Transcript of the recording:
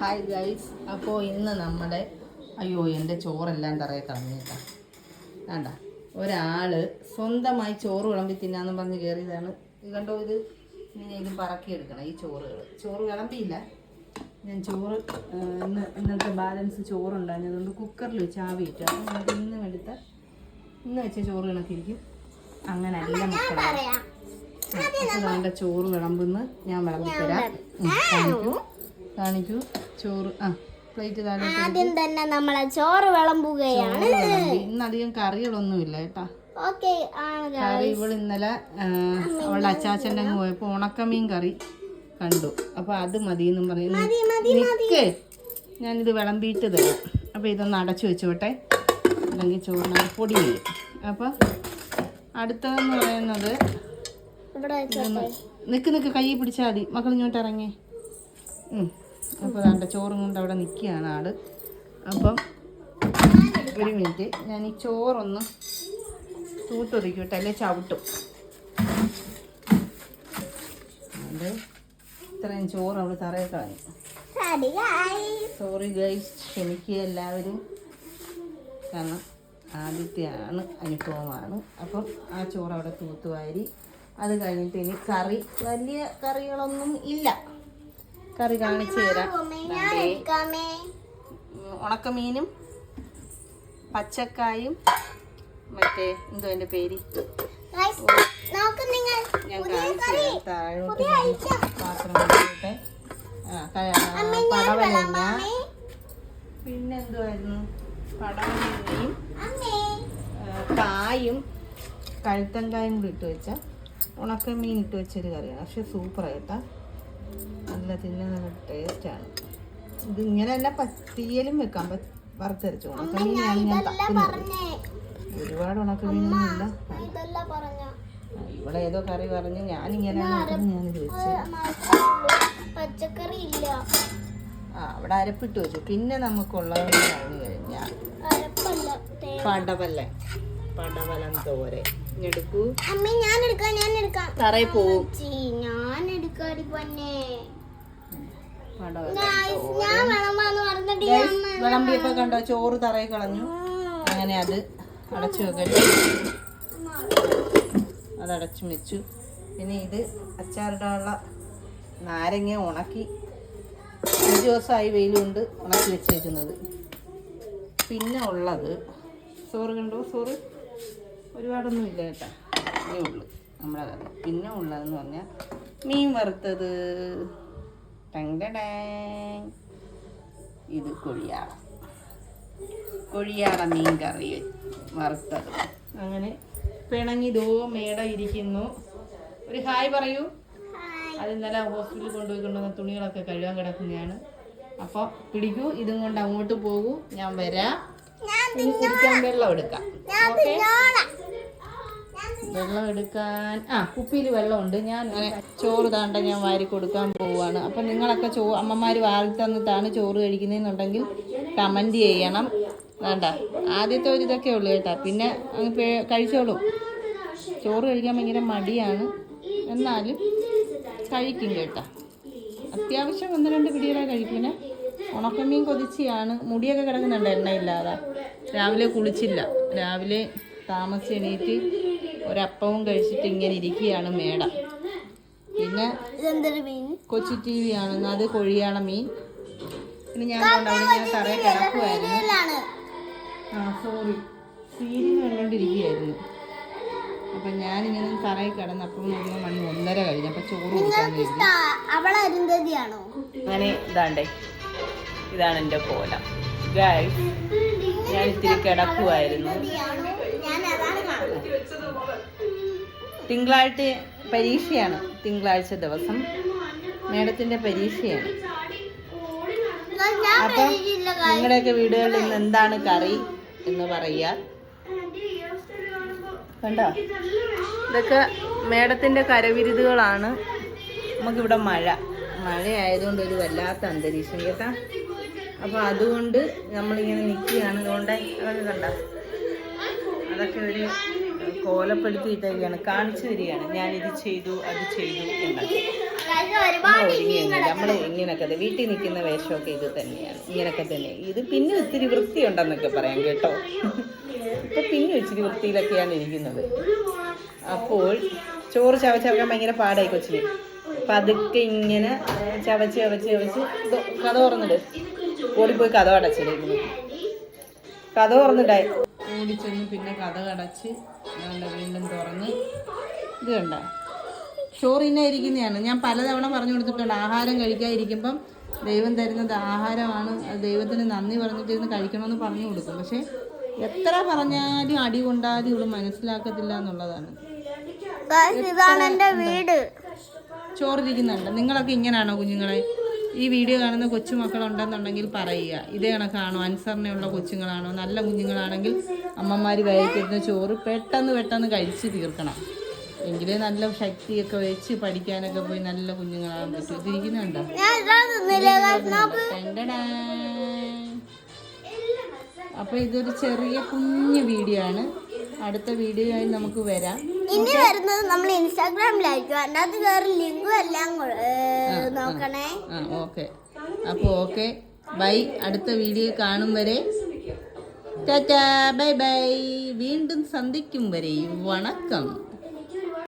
Hi guys അപ്പോൾ ഇന്ന് നമ്മുടെ അയ്യോ എന്റെ ചോറെല്ലാം തറയെ കളഞ്ഞേക്കാം വേണ്ട ഒരാൾ സ്വന്തമായി ചോറ് വിളമ്പി തിന്നാന്ന് പറഞ്ഞ് കയറിയതാണ് ഇത് കണ്ടോ ഇത്? ഇത് പറക്കിയെടുക്കണം ഈ ചോറുകൾ ചോറ് വിളമ്പിയില്ല. ഞാൻ ചോറ് ഇന്ന് ഇന്നത്തെ ബാലൻസ് ചോറുണ്ടായിരുന്നു. അതുകൊണ്ട് കുക്കറിൽ വെച്ച് ആവിയിട്ടു. അപ്പം നമുക്ക് ഇന്ന് എടുത്ത ഇന്ന് വെച്ച ചോറ് കണക്കിരിക്കും. അങ്ങനെയല്ല മക്കളെ. അപ്പോൾ ചോറ് വിളമ്പുന്ന്. ഞാൻ വിളമ്പിത്തരാം കാണിക്കൂ. കാണിക്കൂ. ചോറ് ആ പ്ലേറ്റ് താഴെ ആദ്യം തന്നെ നമ്മളെ ചോറ് വിളമ്പുകയാണ്. ഇന്നധികം കറികളൊന്നുമില്ല കേട്ടാ. കറി ഇവൾ ഇന്നലെ അവളുടെ അച്ചാച്ചന്റെ അങ്ങ് പോയപ്പോൾ ഉണക്കമീൻ കറി കണ്ടു. അപ്പോൾ അത് മതി എന്നും പറയുന്നു നിക്ക്. ഞാനിത് വിളമ്പിയിട്ട് തരാം. അപ്പോൾ ഇതൊന്ന് അടച്ചു വെച്ചോട്ടെ. അല്ലെങ്കിൽ ചോറിനകത്ത് പൊടി വീഴും അപ്പോൾ അടുത്തതെന്ന് പറയുന്നത് നിക്ക് നിക്ക്. കൈ പിടിച്ചാൽ മതി. മക്കൾ ഇങ്ങോട്ട് ഇറങ്ങി. അപ്പോൾ ദാണ്ട ചോറും കൊണ്ട് അവിടെ നിൽക്കുകയാണ് ആൾ. അപ്പം ഒരു മിനിറ്റ് ഞാൻ ഈ ചോറൊന്ന് തൂത്തൊതുക്കിയിട്ട് അല്ലെ ചവിട്ടും. ഇത്രയും ചോറ് അവിടെ തറയിൽ കളഞ്ഞു. സോറി ഗൈസ് ക്ഷമിക്കുക എല്ലാവരും. കാരണം ആദ്യത്തെയാണ് അനുഭവമാണ് അപ്പം ആ ചോറ് അവിടെ തൂത്തുവാരി. അത് കഴിഞ്ഞിട്ട് ഇനി കറി വലിയ കറികളൊന്നും ഇല്ല. കറി കാണിച്ചു തരാം. ഉണക്കമീനും പച്ചക്കായും മറ്റേ എന്തോ എന്റെ പേര്? ഞാൻ കാണിച്ചു തരാം. താഴോട്ട് പാത്രം പടവലങ്ങ. പടവലങ്ങയും കായും കഴുത്തങ്കായും കൂടി ഇട്ട് വെച്ച ഉണക്കമീൻ ഇട്ട് വെച്ചൊരു കറിയാണ്. പക്ഷെ സൂപ്പർ ആയിട്ടാ നല്ല തിന്നാൻ നല്ല ടേസ്റ്റാണ് ഇത് ഇങ്ങനെ തന്നെ പത്തിയലും പറ്റും വറുത്തരച്ചു ഉണക്കമീനാണ് ഞാൻ തക്കുന്നത് പറഞ്ഞേ. ഒരുപാട് ഉണക്കമീനൊന്നുമില്ല പറഞ്ഞ? ഇവിടെ ഏതോ കറി പറഞ്ഞ് ഞാനിങ്ങനെ ഞാനിത് വെച്ച് പച്ചക്കറി ഇല്ല. ആ അവിടെ അരപ്പിട്ട് വെച്ചു. പിന്നെ നമുക്കുള്ളത് കഴിഞ്ഞു കഴിഞ്ഞാൽ പടവല്ലേ പടവലം. തോരെ എടുക്കാം. തറയിൽ പോവും ചീ, ഞാൻ എടുക്കാടി പൊന്നെ ഗൈസ്, വിളമ്പിയപ്പോ കണ്ടോ? ചോറ് തറയി കളഞ്ഞു. അങ്ങനെ അത് അടച്ചു വെക്കട്ടെ. അത് അടച്ചു വെച്ചു. പിന്നെ ഇത് അച്ചാറിടാനുള്ള നാരങ്ങ ഉണക്കി അഞ്ച് ദിവസമായി വെയിലുണ്ട് ഉണക്കി വെച്ചേക്കുന്നത്. പിന്നെ ഉള്ളത് സോറ് കണ്ടോ? സോറ് ഒരുപാടൊന്നും ഇല്ല കേട്ടോ. ഇതേ ഉള്ളു നമ്മുടെ കറി. പിന്നെ ഉള്ളതെന്ന് പറഞ്ഞാൽ മീൻ വറുത്തത്. ടങ്. ഇത് കൊഴിയാറ കൊഴിയാള മീൻ കറി വറുത്തത്. അങ്ങനെ പിണങ്ങി ദോ മേട ഇരിക്കുന്നു. ഒരു ഹായ് പറയൂ. അത് ഇന്നലെ ഹോസ്പിറ്റലിൽ കൊണ്ടുപോയി കൊണ്ടുവന്ന തുണികളൊക്കെ കഴുകാൻ കിടക്കുന്നതാണ് അപ്പോൾ പിടിക്കൂ ഇതും കൊണ്ട് അങ്ങോട്ട് പോകൂ. ഞാൻ വരാം. കുടിക്കാൻ വെള്ളം എടുക്കാം. ഓക്കെ? വെള്ളം എടുക്കാൻ. ആ കുപ്പിയിൽ വെള്ളമുണ്ട്. ഞാൻ അങ്ങനെ ചോറ് താണ്ട ഞാൻ വാരി കൊടുക്കാൻ പോവാണ്. അപ്പം നിങ്ങളൊക്കെ ചോ അമ്മമാർ വാരി തന്നിട്ടാണ് ചോറ് കഴിക്കുന്നതെന്നുണ്ടെങ്കിൽ കമന്റ് ചെയ്യണം. വേണ്ട. ആദ്യത്തെ ഒരു ഇതൊക്കെ ഉള്ളു കേട്ടാ. പിന്നെ അങ്ങ് കഴിച്ചോളൂ. ചോറ് കഴിക്കാൻ ഭയങ്കര മടിയാണ്. എന്നാലും കഴിക്കും കേട്ടോ. അത്യാവശ്യം ഒന്ന് രണ്ട് പിടികളെ കഴിക്കും. ഉണക്കമീൻ കൊതിച്ചിയാണ്. മുടിയൊക്കെ കിടക്കുന്നുണ്ട് എണ്ണയില്ലാതെ. രാവിലെ കുളിച്ചില്ല. രാവിലെ താമസിച്ച് എണീറ്റ് ഒരപ്പവും കഴിച്ചിട്ട് ഇങ്ങനെ ഇരിക്കുകയാണ് മേടം. പിന്നെ കൊച്ചു മീൻ? കൊച്ചി ടി വി ആണെന്ന് അത് കൊഴിയാണ് മീൻ. പിന്നെ ഞാൻ അവിടെ ഇങ്ങനെ തറയിൽ കിടക്കുമായിരുന്നു ആ സോറി സീരിയൽ കണ്ടോണ്ടിരിക്കുകയായിരുന്നു. അപ്പം ഞാനിങ്ങനെ തറയിൽ കിടന്നപ്പം നോക്കുമ്പോൾ മണി ഒന്നര കഴിഞ്ഞു. അപ്പം ചോറ് കൊടുക്കാൻ അങ്ങനെ ഇതാണ്ടേ. ഇതാണ് എന്റെ കോല. ഗായ്സ് ഞാൻ ഇത്തിരി കിടക്കുമായിരുന്നു തിങ്കളാഴ്ച പരീക്ഷയാണ്. തിങ്കളാഴ്ച ദിവസം മേഡത്തിന്റെ പരീക്ഷയാണ്. അപ്പൊ അപ്പം നിങ്ങളുടെയൊക്കെ വീടുകളിൽ ഇന്ന് എന്താണ് കറി എന്ന് പറയുക. കണ്ടോ? ഇതൊക്കെ മേഡത്തിന്റെ കരവിരുതുകളാണ്. നമുക്കിവിടെ മഴ. മഴയായതുകൊണ്ട് ഒരു വല്ലാത്ത അന്തരീക്ഷം കേട്ടാ. അപ്പോൾ അതുകൊണ്ട് നമ്മളിങ്ങനെ നിൽക്കുകയാണ് അതുകൊണ്ട് അതൊക്കെ കണ്ട? അതൊക്കെ ഒരു കോലപ്പെടുത്തിയിട്ടൊക്കെയാണ് കാണിച്ചു തരികയാണ്. ഞാനിത് ചെയ്തു അത് ചെയ്തു എന്നൊക്കെ നമ്മൾ ഇങ്ങനൊക്കെ വീട്ടിൽ നിൽക്കുന്ന വേഷമൊക്കെ ഇത് തന്നെയാണ്. ഇങ്ങനൊക്കെ തന്നെ. ഇത് പിന്നെ ഒത്തിരി വൃത്തി ഉണ്ടെന്നൊക്കെ പറയാം കേട്ടോ. ഇപ്പൊ പിന്നെ ഇച്ചിരി വൃത്തിയിലൊക്കെയാണ് ഇരിക്കുന്നത്. അപ്പോൾ ചോറ് ചവച്ചവക്കാൻ ഭയങ്കര പാടായി കൊച്ചിന്. പതുക്കെ ഇങ്ങനെ ചവച്ച് ചവച്ച് ചവച്ച് കഥ തുറന്നിട്ട് ഓടിപ്പോയി കഥ അടച്ചിരിക്കുന്നു. കഥ തുറന്നിട്ടായി. ഓടിച്ചെന്ന് പിന്നെ കഥ അടച്ച് ഞങ്ങളുടെ വീണ്ടും തുറന്ന് ഇത് കണ്ട? ഷോറിനായിരിക്കുന്നതാണ് ഞാൻ പലതവണ പറഞ്ഞു കൊടുത്തിട്ടുണ്ട് ആഹാരം കഴിക്കാതിരിക്കുമ്പം ദൈവം തരുന്നത് ആഹാരമാണ്. അത് ദൈവത്തിന് നന്ദി പറഞ്ഞിട്ടിരുന്ന് കഴിക്കണമെന്ന് പറഞ്ഞു കൊടുക്കും. പക്ഷേ എത്ര പറഞ്ഞാലും അടി കൊണ്ടാലും ഇവിടെ മനസ്സിലാക്കത്തില്ല എന്നുള്ളതാണ്. ഇതാണ് എന്റെ വീട്. ചോറിരിക്കുന്നുണ്ട്. നിങ്ങളൊക്കെ ഇങ്ങനെയാണോ കുഞ്ഞുങ്ങളെ? ഈ വീഡിയോ കാണുന്ന കൊച്ചുമക്കളുണ്ടെന്നുണ്ടെങ്കിൽ പറയുക. ഇതേ കണക്കാണോ? അനുസരണയുള്ള കൊച്ചുങ്ങളാണോ? നല്ല കുഞ്ഞുങ്ങളാണെങ്കിൽ അമ്മമാർ വയറ്റിരുന്ന ചോറ് പെട്ടെന്ന് പെട്ടെന്ന് കഴിച്ച് തീർക്കണം. എങ്കിലേ നല്ല ശക്തിയൊക്കെ വെച്ച് പഠിക്കാനൊക്കെ പോയി നല്ല കുഞ്ഞുങ്ങളാകാൻ പറ്റും. ഇതിരിക്കുന്നുണ്ടോ? ഞാൻ ഇതാ തിന്നില്ല ടെൻഡടാ. അപ്പൊ ഇതൊരു ചെറിയ കുഞ്ഞു വീഡിയോ ആണ്. അടുത്ത വീഡിയോ ആയി നമുക്ക് വരാം. ഇനി വരുന്നത് നമ്മൾ ഇൻസ്റ്റാഗ്രാമിലായിരിക്കും അതിനകത്ത് വേറെ ലിങ്കും എല്ലാം നോക്കണേ. ആ ഓക്കെ. അപ്പോൾ ഓക്കെ. ബൈ. അടുത്ത വീഡിയോ കാണും വരെ. ടാറ്റാ. Bye bye. വീണ്ടും സന്ധിക്കും വരെ. വണക്കം.